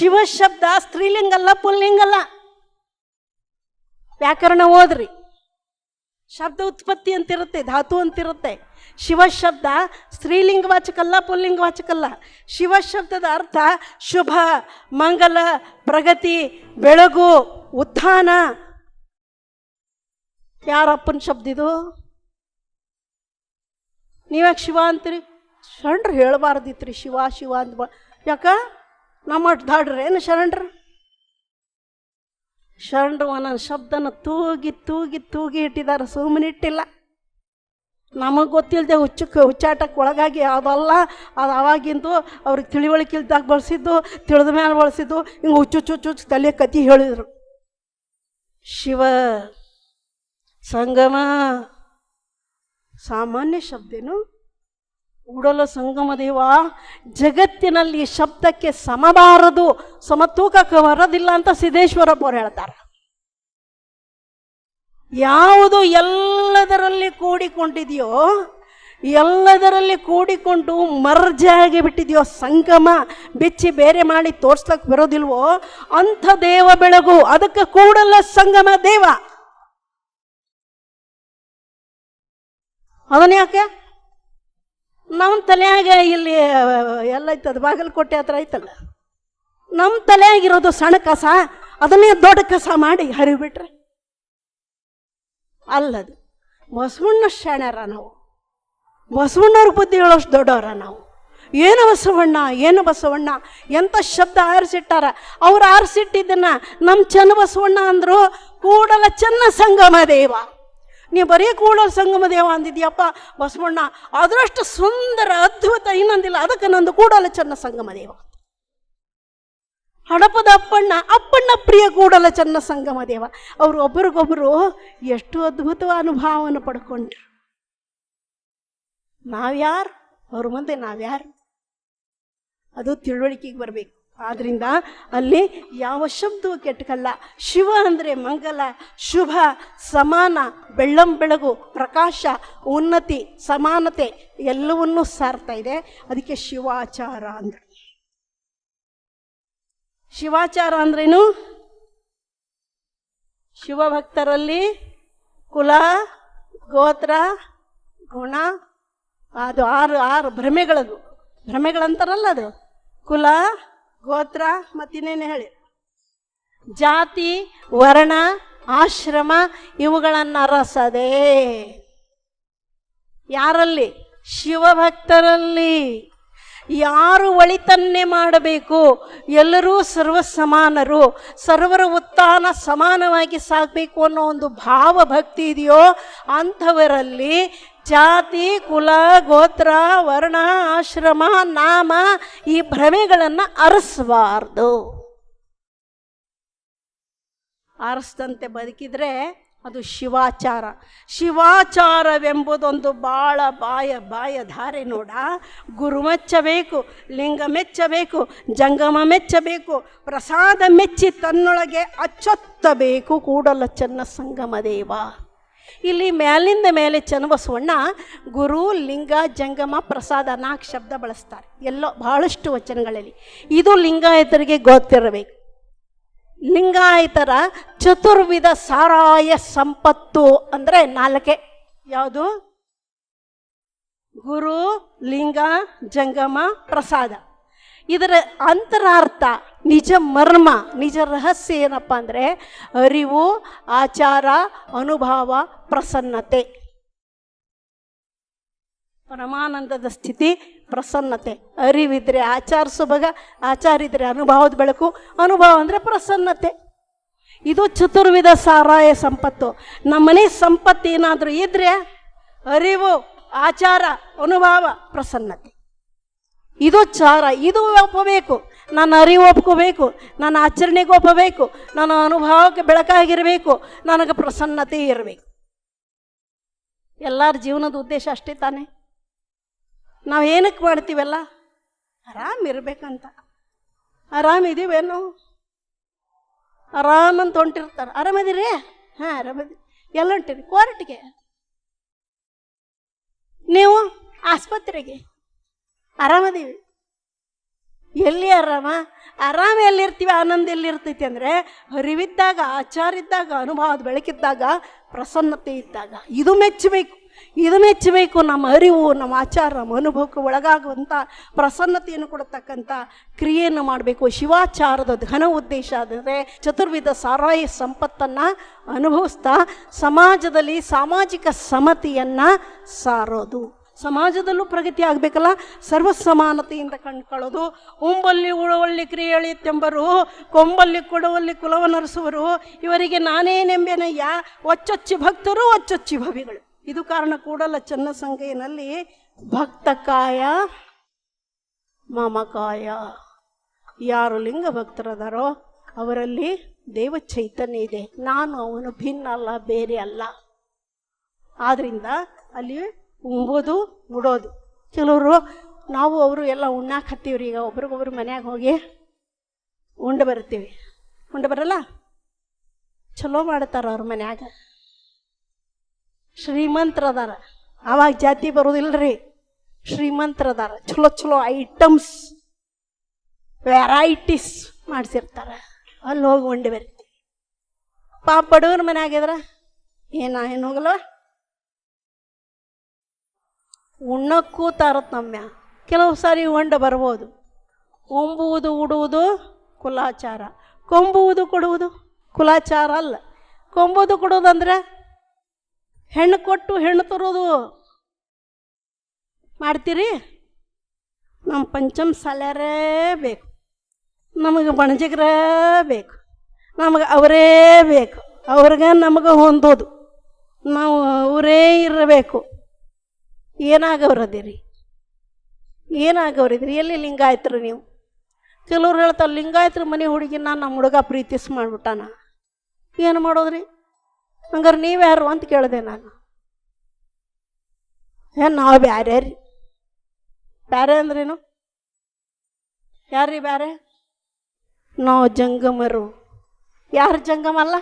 ಶಿವ ಶಬ್ದ, ಸ್ತ್ರೀಲಿಂಗಲ್ಲ, ಪುಲ್ಲಿಂಗಲ್ಲ. ವ್ಯಾಕರಣ ಓದ್ರಿ. ಶಬ್ದ ಉತ್ಪತ್ತಿ ಅಂತಿರುತ್ತೆ, ಧಾತು ಅಂತಿರುತ್ತೆ. ಶಿವ ಶಬ್ದ ಸ್ತ್ರೀಲಿಂಗವಾಚಕಲ್ಲ ಪುಲ್ಲಿಂಗವಾಚಕಲ್ಲ ಶಿವ ಶಬ್ದದ ಅರ್ಥ ಶುಭ, ಮಂಗಲ, ಪ್ರಗತಿ, ಬೆಳಗು, ಉತ್ಥಾನ. ಯಾರಪ್ಪನ ಶಬ್ದ ಇದು? ನೀವ್ಯಾಕೆ ಶಿವ ಅಂತೀರಿ? ಶರಣರು ಹೇಳಬಾರ್ದಿತ್ರಿ, ಶಿವ ಶಿವ ಅಂತ ಯಾಕ? ನಮ್ಮ ದಾಡ್ರಿ, ಏನು ಶರಣರು? ಶರಣರು ಒಂದೊಂದು ಶಬ್ದನ ತೂಗಿ ತೂಗಿ ತೂಗಿ ಇಟ್ಟಿದ್ದಾರೆ ಸುಮ್ಮನೆ ಇಟ್ಟಿಲ್ಲ. ನಮಗೆ ಗೊತ್ತಿಲ್ಲದೆ ಹುಚ್ಚಕ್ಕೆ ಹುಚ್ಚಾಟಕ್ಕೆ ಒಳಗಾಗಿ ಅದಲ್ಲ ಅದು ಅವಾಗಿಂದು ಅವ್ರಿಗೆ ತಿಳಿವಳಿಕೆ ಇಲ್ದಾಗ ಬಳಸಿದ್ದು, ತಿಳಿದ ಮೇಲೆ ಬಳಸಿದ್ದು, ಹಿಂಗೆ ಹುಚ್ಚು ಹುಚ್ಚು ತಲೆ ಕತಿ ಹೇಳಿದರು. ಶಿವ ಸಂಗಮ, ಸಾಮಾನ್ಯ ಶಬ್ದೇನು? ಉಡಲ ಸಂಗಮ ದೇವ, ಜಗತ್ತಿನಲ್ಲಿ ಶಬ್ದಕ್ಕೆ ಸಮಬಾರದು, ಸಮತೂಕಕ್ಕೆ ಬರೋದಿಲ್ಲ ಅಂತ ಸಿದ್ದೇಶ್ವರಪ್ಪವ್ರು ಹೇಳ್ತಾರೆ. ಯಾವುದು ಎಲ್ಲದರಲ್ಲಿ ಕೂಡಿಕೊಂಡಿದೆಯೋ, ಎಲ್ಲದರಲ್ಲಿ ಕೂಡಿಕೊಂಡು ಮರ್ಜಾಗಿ ಬಿಟ್ಟಿದೆಯೋ ಸಂಗಮ, ಬಿಚ್ಚಿ ಬೇರೆ ಮಾಡಿ ತೋರ್ಸ್ಲಕ್ಕೆ ಬರೋದಿಲ್ವೋ, ಅಂಥ ದೇವ ಬೆಳಗು, ಅದಕ್ಕೆ ಕೂಡಲ್ಲ ಸಂಗಮ ದೇವ. ಅದನ್ನ ಯಾಕೆ ನಮ್ಮ ತಲೆಯಾಗ ಇಲ್ಲಿ ಎಲ್ಲ ಐತದ ಬಾಗಲಕೋಟೆ ಹತ್ರ ಐತಲ್ಲ. ನಮ್ಮ ತಲೆಯಾಗಿರೋದು ಸಣ್ಣ ಕಸ, ಅದನ್ನೇ ದೊಡ್ಡ ಕಸ ಮಾಡಿ ಹರಿಬಿಟ್ರೆ. ಅಲ್ಲದು, ಬಸವಣ್ಣ ಶಾಣ್ಯಾರ ನಾವು. ಬಸವಣ್ಣವ್ರ ಬುದ್ಧಿ ಹೇಳೋಷ್ಟು ದೊಡ್ಡವರ ನಾವು. ಏನು ಬಸವಣ್ಣ ಏನು ಬಸವಣ್ಣ ಎಂಥ ಶಬ್ದ ಆರಿಸಿಟ್ಟಾರ? ಅವ್ರು ಆರಿಸಿಟ್ಟಿದ್ದನ್ನ ನಮ್ಮ ಚೆನ್ನ ಬಸವಣ್ಣ ಅಂದರು, ಕೂಡಲ ಚೆನ್ನ ಸಂಗಮ ದೇವ ನೀವು ಬರೀ ಕೂಡಲ ಸಂಗಮ ದೇವ ಅಂದಿದ್ಯಪ್ಪ, ಬಸವಣ್ಣ. ಅದರಷ್ಟು ಸುಂದರ, ಅದ್ಭುತ ಇನ್ನೊಂದಿಲ್ಲ. ಅದಕ್ಕೆ ನಂದು ಕೂಡಲ ಚೆನ್ನ ಸಂಗಮ ದೇವ ಹಡಪದ ಅಪ್ಪಣ್ಣ ಅಪ್ಪಣ್ಣ ಪ್ರಿಯ ಕೂಡಲ ಚೆನ್ನ ಸಂಗಮ ದೇವ ಅವರು ಒಬ್ಬರಿಗೊಬ್ಬರು ಎಷ್ಟು ಅದ್ಭುತ ಅನುಭವವನ್ನು ಪಡ್ಕೊಂಡ್ರು. ನಾವ್ಯಾರು? ಅವ್ರ ಮುಂದೆ ನಾವ್ಯಾರು? ಅದು ತಿಳುವಳಿಕೆಗೆ ಬರಬೇಕು. ಆದ್ರಿಂದ ಅಲ್ಲಿ ಯಾವ ಶಬ್ದವೂ ಕೆಟ್ಟಕಲ್ಲ. ಶಿವ ಅಂದರೆ ಮಂಗಲ, ಶುಭ, ಸಮಾನ, ಬೆಳ್ಳಂ ಬೆಳಗು, ಪ್ರಕಾಶ, ಉನ್ನತಿ, ಸಮಾನತೆ ಎಲ್ಲವನ್ನೂ ಸಾರ್ತಾ ಇದೆ. ಅದಕ್ಕೆ ಶಿವಾಚಾರ ಅಂದ್ರೆ ಶಿವಾಚಾರ ಅಂದ್ರೇನು? ಶಿವಭಕ್ತರಲ್ಲಿ ಕುಲ, ಗೋತ್ರ, ಗುಣ, ಅದು ಆರು ಆರು ಭ್ರಮೆಗಳದು. ಭ್ರಮೆಗಳಂತಾರಲ್ಲ ಅದು. ಕುಲ ಗೋತ್ರ ಮತ್ತಿನ್ನೇನು ಹೇಳಿ? ಜಾತಿ, ವರ್ಣ, ಆಶ್ರಮ, ಇವುಗಳನ್ನು ಅರಸದೆ ಯಾರಲ್ಲಿ? ಶಿವಭಕ್ತರಲ್ಲಿ. ಯಾರು ಒಳಿತನ್ನೇ ಮಾಡಬೇಕು? ಎಲ್ಲರೂ ಸರ್ವ ಸಮಾನರು ಸರ್ವರ ಉತ್ಥಾನ ಸಮಾನವಾಗಿ ಸಾಗಬೇಕು ಅನ್ನೋ ಒಂದು ಭಾವ ಭಕ್ತಿ ಇದೆಯೋ ಅಂಥವರಲ್ಲಿ ಜಾತಿ, ಕುಲ, ಗೋತ್ರ, ವರ್ಣ, ಆಶ್ರಮ, ನಾಮ ಈ ಭ್ರಮೆಗಳನ್ನು ಅರಸಬಾರ್ದು. ಅರಸದಂತೆ ಬದುಕಿದ್ರೆ ಅದು ಶಿವಾಚಾರ. ಶಿವಾಚಾರವೆಂಬುದೊಂದು ಭಾಳ ಬಾಯ ಬಾಯ ಧಾರೆ ನೋಡ. ಗುರು ಮೆಚ್ಚಬೇಕು, ಲಿಂಗ ಮೆಚ್ಚಬೇಕು, ಜಂಗಮ ಮೆಚ್ಚಬೇಕು, ಪ್ರಸಾದ ಮೆಚ್ಚಿ ತನ್ನೊಳಗೆ ಅಚ್ಚೊತ್ತಬೇಕು ಕೂಡಲ ಚೆನ್ನ ಸಂಗಮ ದೇವ ಇಲ್ಲಿ ಮೇಲಿಂದ ಮೇಲೆ ಚನ್ನಬಸವಣ್ಣ ಗುರು, ಲಿಂಗ, ಜಂಗಮ, ಪ್ರಸಾದ ನಾಲ್ಕು ಶಬ್ದ ಬಳಸ್ತಾರೆ. ಎಲ್ಲೋ ಬಹಳಷ್ಟು ವಚನಗಳಲ್ಲಿ. ಇದು ಲಿಂಗಾಯತರಿಗೆ ಗೊತ್ತಿರಬೇಕು. ಲಿಂಗಾಯತರ ಚತುರ್ವಿಧ ಸಾರಾಯ ಸಂಪತ್ತು ಅಂದರೆ ನಾಲ್ಕೆ. ಯಾವುದು? ಗುರು, ಲಿಂಗ, ಜಂಗಮ, ಪ್ರಸಾದ. ಇದರ ಅಂತರಾರ್ಥ ನಿಜ ಮರ್ಮ, ನಿಜ ರಹಸ್ಯ ಏನಪ್ಪ ಅಂದರೆ ಅರಿವು, ಆಚಾರ, ಅನುಭವ, ಪ್ರಸನ್ನತೆ. ಪರಮಾನಂದದ ಸ್ಥಿತಿ, ಪ್ರಸನ್ನತೆ. ಅರಿವಿದ್ರೆ ಆಚಾರ ಸೊಬಗ ಆಚಾರ ಇದ್ರೆ ಅನುಭವದ ಬೆಳಕು, ಅನುಭವ ಅಂದರೆ ಪ್ರಸನ್ನತೆ. ಇದು ಚತುರ್ವಿಧ ಸಾರಾಯ ಸಂಪತ್ತು. ನಮ್ಮನೆ ಸಂಪತ್ತು ಏನಾದರೂ ಇದ್ರೆ ಅರಿವು, ಆಚಾರ, ಅನುಭವ, ಪ್ರಸನ್ನತೆ. ಇದು ಚಾರ, ಇದು ಒಪ್ಪಬೇಕು ನನ್ನ ಅರಿವು ಒಪ್ಕೋಬೇಕು, ನನ್ನ ಆಚರಣೆಗೆ ಒಪ್ಪಬೇಕು, ನನ್ನ ಅನುಭವಕ್ಕೆ ಬೆಳಕಾಗಿರಬೇಕು, ನನಗೆ ಪ್ರಸನ್ನತೆ ಇರಬೇಕು. ಎಲ್ಲರ ಜೀವನದ ಉದ್ದೇಶ ಅಷ್ಟೇ ತಾನೇ. ನಾವು ಏನಕ್ಕೆ ಮಾಡ್ತೀವಲ್ಲ? ಆರಾಮ್ ಇರ್ಬೇಕಂತ. ಆರಾಮಿದೀವೇನು ಆರಾಮಂತ ಹೊಂಟಿರ್ತಾರೆ. ಆರಾಮದಿರಿ? ಹಾಂ ಆರಾಮದಿ ಎಲ್ಲ ಹೊಂಟಿರಿ? ಕೋರ್ಟ್ಗೆ? ನೀವು ಆಸ್ಪತ್ರೆಗೆ? ಆರಾಮದೀವಿ. ಎಲ್ಲಿ ಆರಾಮ? ಆರಾಮ ಎಲ್ಲಿರ್ತೀವಿ? ಆನಂದ ಎಲ್ಲಿರ್ತೈತಿ ಅಂದರೆ ಅರಿವಿದ್ದಾಗ ಆಚಾರಿದ್ದಾಗ ಅನುಭವದ ಬೆಳಕಿದ್ದಾಗ, ಪ್ರಸನ್ನತೆ ಇದ್ದಾಗ. ಇದು ಮೆಚ್ಚಬೇಕು. ಇದು ಮೆಚ್ಚಬೇಕು. ನಮ್ಮ ಅರಿವು, ನಮ್ಮ ಆಚಾರ, ನಮ್ಮ ಅನುಭವಕ್ಕೆ ಒಳಗಾಗುವಂಥ ಪ್ರಸನ್ನತೆಯನ್ನು ಕೊಡತಕ್ಕಂಥ ಕ್ರಿಯೆಯನ್ನು ಮಾಡಬೇಕು. ಶಿವಾಚಾರದ ಘನ ಉದ್ದೇಶ ಆದರೆ ಚತುರ್ವಿಧ ಸಾರಾಯಿ ಸಂಪತ್ತನ್ನು ಅನುಭವಿಸ್ತಾ ಸಮಾಜದಲ್ಲಿ ಸಾಮಾಜಿಕ ಸಮತಿಯನ್ನು ಸಾರೋದು. ಸಮಾಜದಲ್ಲೂ ಪ್ರಗತಿ ಆಗಬೇಕಲ್ಲ? ಸರ್ವ ಸಮಾನತೆಯಿಂದ ಕಂಡುಕೊಳ್ಳೋದು. ಉಂಬಲ್ಲಿ ಉಳುವಲ್ಲಿ ಕ್ರಿಯಳಿತೆಂಬರು ಕೊಂಬಲ್ಲಿ ಕೊಡುವಲ್ಲಿ ಕುಲವನರಸುವರು ಇವರಿಗೆ ನಾನೇನೆಂಬೆನಯ್ಯ ಒಚ್ಚೊಚ್ಚಿ ಭಕ್ತರು, ಒಚ್ಚೊಚ್ಚಿ ಭವಿಗಳು. ಇದು ಕಾರಣ ಕೂಡಲ ಭಕ್ತ ಭಕ್ತಕಾಯ, ಮಾಮಕಾಯ. ಯಾರು ಲಿಂಗ ಭಕ್ತರದಾರೋ ಅವರಲ್ಲಿ ದೇವ ಚೈತನ್ಯ ಇದೆ. ನಾನು ಅವನು ಭಿನ್ನ ಅಲ್ಲ, ಬೇರೆ ಅಲ್ಲ. ಆದ್ರಿಂದ ಅಲ್ಲಿ ಉಂಬೋದು, ಉಡೋದು. ಕೆಲವರು, ನಾವು ಅವರು ಎಲ್ಲ ಉಣ್ಣಾಕ್ ಹತ್ತೀವ್ರಿ ಈಗ ಒಬ್ರಿಗೊಬ್ರು ಮನ್ಯಾಗ ಹೋಗಿ ಉಂಡು ಬರ್ತೀವಿ ಉಂಡು ಬರಲ್ಲ? ಚಲೋ ಮಾಡ್ತಾರ ಅವ್ರ ಮನ್ಯಾಗ. ಶ್ರೀಮಂತರದಾರ. ಅವಾಗ ಜಾತಿ ಬರೋದಿಲ್ರಿ. ಶ್ರೀಮಂತರದಾರ. ಚಲೋ ಚಲೋ ಐಟಮ್ಸ್, ವೆರೈಟೀಸ್ ಮಾಡಿಸಿರ್ತಾರ. ಅಲ್ಲಿ ಹೋಗಿ ಉಂಡು ಬರ್ತೀವಿ. ಪಾಪ ಬಡವ್ರ ಮನ್ಯಾಗಿದ್ರ ಏನ, ಏನು ಹೋಗಲ್ವ ಉಣ್ಣಕ್ಕೂ ತಾರತಮ್ಯ. ಕೆಲವು ಸಾರಿ ಉಂಡ ಬರ್ಬೋದು. ಒಂಬುವುದು ಉಡುವುದು ಕುಲಾಚಾರ. ಕೊಂಬುವುದು, ಕೊಡುವುದು ಕುಲಾಚಾರ ಅಲ್ಲ. ಕೊಂಬುದು ಕೊಡೋದಂದ್ರೆ ಹೆಣ್ಣು ಕೊಟ್ಟು ಹೆಣ್ಣು ತರೋದು ಮಾಡ್ತೀರಿ? ನಮ್ಮ ಪಂಚಮ್ ಸಾಲ್ಯಾರೇ ಬೇಕು. ನಮಗೆ ಬಣಜಿಗರೇ ಬೇಕು. ನಮಗೆ ಅವರೇ ಬೇಕು. ಅವ್ರಿಗೆ ನಮಗೆ ಹೊಂದೋದು. ನಾವು ಅವರೇ ಇರಬೇಕು. ಏನಾಗವ್ರದಿರಿ? ಏನಾಗವ್ರಿದ್ರಿ? ಎಲ್ಲಿ ಲಿಂಗಾಯತ್ರು ನೀವು? ಕೆಲವ್ರು ಹೇಳ್ತಾರೆ, ಲಿಂಗಾಯತ್ರ ಮನೆ ಹುಡುಗಿನ ನಮ್ಮ ಹುಡುಗ ಪ್ರೀತಿಸ್ ಮಾಡಿಬಿಟ್ಟಾನ. ಏನು ಮಾಡೋದ್ರಿ? ಹಂಗಾರೆ ನೀವು ಯಾರು ಅಂತ ಕೇಳಿದೆ ನಾನು. ಏನು ನಾವು ಬ್ಯಾರೆ ರೀ. ಬ್ಯಾರೆ ಅಂದ್ರೇನು? ಯಾರ್ರೀ ಬ್ಯಾರೆ? ನಾವು ಜಂಗಮರು. ಯಾರು ಜಂಗಮ ಅಲ್ಲ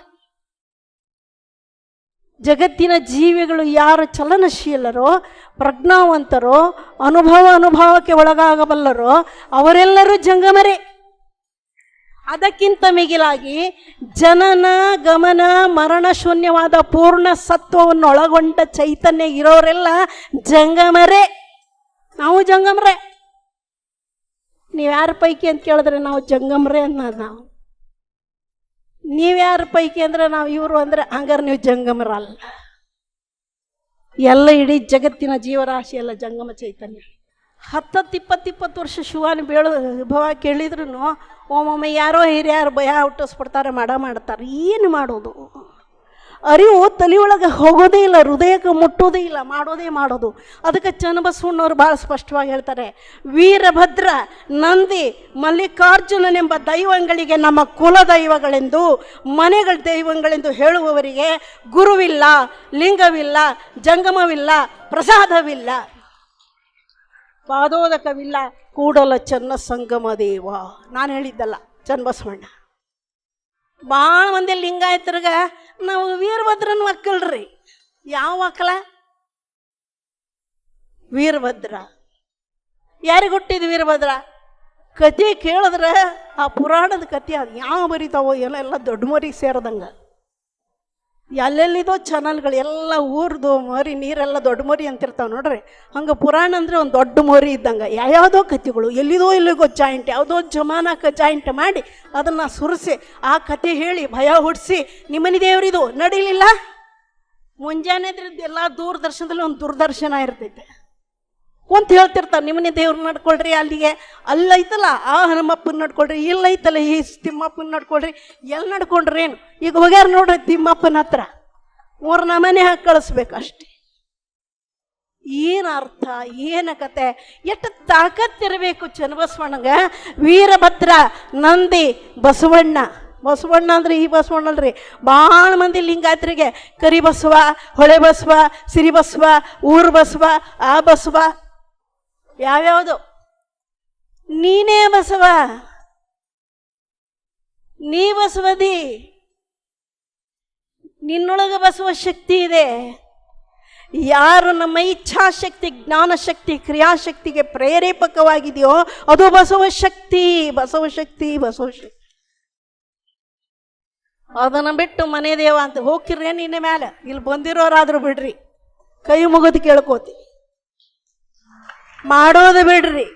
ಜಗತ್ತಿನ ಜೀವಿಗಳು ಯಾರು ಚಲನಶೀಲರೋ, ಪ್ರಜ್ಞಾವಂತರೋ, ಅನುಭವ ಅನುಭವಕ್ಕೆ ಒಳಗಾಗಬಲ್ಲರೋ, ಅವರೆಲ್ಲರೂ ಜಂಗಮರೆ. ಅದಕ್ಕಿಂತ ಮಿಗಿಲಾಗಿ ಜನನ, ಗಮನ, ಮರಣ ಶೂನ್ಯವಾದ ಪೂರ್ಣ ಸತ್ವವನ್ನು ಒಳಗೊಂಡ ಚೈತನ್ಯ ಇರೋರೆಲ್ಲ ಜಂಗಮರೆ. ನಾವು ಜಂಗಮರೆ. ನೀವು ಯಾರ ಪೈಕಿ ಅಂತ ಕೇಳಿದ್ರೆ ನಾವು ಜಂಗಮರೆ ಅನ್ನೋದು ನಾವು. ನೀವ್ಯಾರ ಪೈಕಿ ಅಂದ್ರೆ ನಾವು ಇವರು ಅಂದ್ರೆ ಹಂಗಾರೆ ನೀವು ಜಂಗಮರ ಅಲ್ಲ ಎಲ್ಲ ಇಡೀ ಜಗತ್ತಿನ ಜೀವರಾಶಿ ಎಲ್ಲ ಜಂಗಮ ಚೈತನ್ಯ. ಹತ್ತತ್ತು ಇಪ್ಪತ್ತು ಇಪ್ಪತ್ತು ವರ್ಷ ಶಿವಾನಿ ಬೇಳು ಭವ ಕೇಳಿದ್ರು ಒಮ್ಮೊಮ್ಮೆ ಯಾರೋ ಹಿರಿಯಾರು ಭಯ ಹುಟ್ಟಿಸ್ಬಿಡ್ತಾರೆ, ಮಾಡ ಮಾಡ್ತಾರೆ, ಏನು ಮಾಡೋದು? ಅರಿವು ತಲೆಯೊಳಗೆ ಹೋಗೋದೇ ಇಲ್ಲ, ಹೃದಯಕ್ಕೆ ಮುಟ್ಟೋದೇ ಇಲ್ಲ, ಮಾಡೋದೇ ಮಾಡೋದು. ಅದಕ್ಕೆ ಚನ್ನಬಸವಣ್ಣವ್ರು ಭಾಳ ಸ್ಪಷ್ಟವಾಗಿ ಹೇಳ್ತಾರೆ, ವೀರಭದ್ರ ನಂದಿ ಮಲ್ಲಿಕಾರ್ಜುನನೆಂಬ ದೈವಗಳಿಗೆ ನಮ್ಮ ಕುಲ ದೈವಗಳೆಂದು ಮನೆಗಳ ದೈವಗಳೆಂದು ಹೇಳುವವರಿಗೆ ಗುರುವಿಲ್ಲ, ಲಿಂಗವಿಲ್ಲ, ಜಂಗಮವಿಲ್ಲ, ಪ್ರಸಾದವಿಲ್ಲ. ಪಾದೋದಕವಿಲ್ಲ, ಕೂಡಲ ಚನ್ನ ಸಂಗಮ ದೇವ ನಾನು ಹೇಳಿದ್ದಲ್ಲ, ಚನ್ನಬಸವಣ್ಣ. ಭಾಳ ಮಂದಿ ಲಿಂಗಾಯತರಿಗೆ ನಾವು ವೀರಭದ್ರನ ಮಕ್ಕಳ್ರಿ ಯಾವ ಮಕ್ಕಳ ವೀರಭದ್ರ. ಯಾರಿಗೆ ಹುಟ್ಟಿದ ವೀರಭದ್ರ? ಕತೆ ಕೇಳಿದ್ರೆ, ಆ ಪುರಾಣದ ಕತೆ ಅದು ಯಾವ ಬರೀತಾವೋ ಎಲ್ಲ ಎಲ್ಲ ದೊಡ್ಡ ಮರಿ ಸೇರಿದಂಗೆ. ಎಲ್ಲೆಲ್ಲಿದೋ ಚಾನಲ್ಗಳು, ಎಲ್ಲ ಊರ್ದು ಮರಿ, ನೀರೆಲ್ಲ ದೊಡ್ಡ ಮರಿ ಅಂತಿರ್ತಾವೆ ನೋಡ್ರಿ. ಹಂಗೆ ಪುರಾಣ ಅಂದರೆ ಒಂದು ದೊಡ್ಡ ಮರಿ ಇದ್ದಂಗೆ. ಯಾವ್ಯಾವುದೋ ಕತೆಗಳು ಎಲ್ಲಿದೋ ಎಲ್ಲಿಗೋ ಜಾಯಿಂಟ್ ಯಾವುದೋ ಜಮಾನಕ್ಕೆ ಜಾಯಿಂಟ್ ಮಾಡಿ ಅದನ್ನು ಸುರಿಸಿ, ಆ ಕತೆ ಹೇಳಿ ಭಯ ಹುಡ್ಸಿ, ನಿಮ್ಮನೆ ದೇವ್ರಿದು ನಡೀಲಿಲ್ಲ? ಮುಂಜಾನೆದ್ರದ್ದು ಎಲ್ಲ ದೂರದರ್ಶನದಲ್ಲಿ ಒಂದು ದೂರದರ್ಶನ ಇರ್ತೈತೆ. ಅಂತ ಹೇಳ್ತಿರ್ತಾರೆ, ನಿಮ್ಮನೆ ದೇವ್ರು ನಡ್ಕೊಳ್ರಿ ಅಲ್ಲಿಗೆ. ಅಲ್ಲೈತಲ್ಲ ಆ ಹನುಮಪ್ಪನ ನಡ್ಕೊಳ್ರಿ ಇಲ್ಲೈತಲ್ಲ ಈ ತಿಮ್ಮಪ್ಪನ ನಡ್ಕೊಳ್ರಿ ಎಲ್ಲಿ ನಡ್ಕೊಂಡ್ರಿ ಏನು? ಈಗ ಹೋಗ್ಯಾರ ನೋಡ್ರಿ ತಿಮ್ಮಪ್ಪನ ಹತ್ರ. ಮೂರು ನಮನೆ ಹಾಕಿ ಕಳಿಸ್ಬೇಕು ಅಷ್ಟೇ. ಏನು ಅರ್ಥ, ಏನು ಕತೆ? ಎಷ್ಟು ತಾಕತ್ತಿರಬೇಕು ಚನ್ನಬಸವಣ್ಣಗ? ವೀರಭದ್ರ, ನಂದಿ, ಬಸವಣ್ಣ. ಬಸವಣ್ಣ ಅಂದ್ರೆ ಈ ಬಸವಣ್ಣ ಅಲ್ರಿ. ಭಾಳ ಮಂದಿ ಲಿಂಗಾಯತರಿಗೆ ಕರಿ ಬಸವ ಹೊಳೆ ಬಸವ ಸಿರಿ ಬಸವ ಊರು ಬಸವ ಆ ಬಸವ. ಯಾವ್ಯಾವುದು? ನೀನೇ ಬಸವ. ನೀ ಬಸವದಿ. ನಿನ್ನೊಳಗೆ ಬಸವ ಶಕ್ತಿ ಇದೆ. ಯಾರು ನಮ್ಮ ಇಚ್ಛಾಶಕ್ತಿ, ಜ್ಞಾನಶಕ್ತಿ, ಕ್ರಿಯಾಶಕ್ತಿಗೆ ಪ್ರೇರೇಪಕವಾಗಿದೆಯೋ ಅದು ಬಸವ ಶಕ್ತಿ ಬಸವ ಶಕ್ತಿ ಬಸವ ಶಕ್ತಿ. ಅದನ್ನು ಬಿಟ್ಟು ಮನೆ ದೇವ ಅಂತ ಹೋಗ್ತಿರ್ರೇನು ನಿನ್ನ ಮೇಲೆ ಇಲ್ಲಿ ಬಂದಿರೋರಾದ್ರೂ ಬಿಡ್ರಿ. ಕೈ ಮುಗಿದು ಕೇಳ್ಕೋತಿ. ಮಾಡೋದು ಬಿಡ್ರಿ.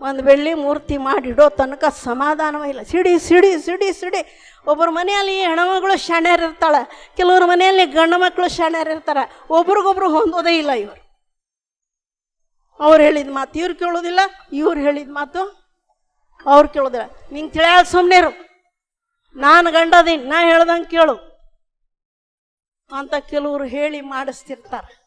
ಒಂದು ಬೆಳ್ಳಿ ಮೂರ್ತಿ ಮಾಡಿಡೋ ತನಕ ಸಮಾಧಾನವೇ ಇಲ್ಲ. ಸಿಡಿ ಸಿಡಿ ಸಿಡಿ ಸಿಡಿ. ಒಬ್ಬರ ಮನೆಯಲ್ಲಿ ಹೆಣ್ಮಗಳು ಶಾಣ್ಯರಿರ್ತಾಳೆ ಕೆಲವ್ರ ಮನೆಯಲ್ಲಿ ಗಂಡು ಮಕ್ಕಳು ಶಾಣ್ಯರಿರ್ತಾರೆ ಒಬ್ರಿಗೊಬ್ರು ಹೊಂದೋದೇ ಇಲ್ಲ ಇವರು. ಅವ್ರು ಹೇಳಿದ ಮಾತು ಇವ್ರು ಕೇಳೋದಿಲ್ಲ, ಇವ್ರು ಹೇಳಿದ ಮಾತು ಅವ್ರು ಕೇಳೋದಿಲ್ಲ. ನಿಂಗೆ ತಿಳಿಯಲ್ಲ ಸುಮ್ಮನೆ ಇರು. ನಾನು ಗಂಡದೀನಿ, ನಾ ಹೇಳ್ದಂಗೆ ಕೇಳು ಅಂತ ಕೆಲವರು ಹೇಳಿ ಮಾಡಿಸ್ತಿರ್ತಾರೆ.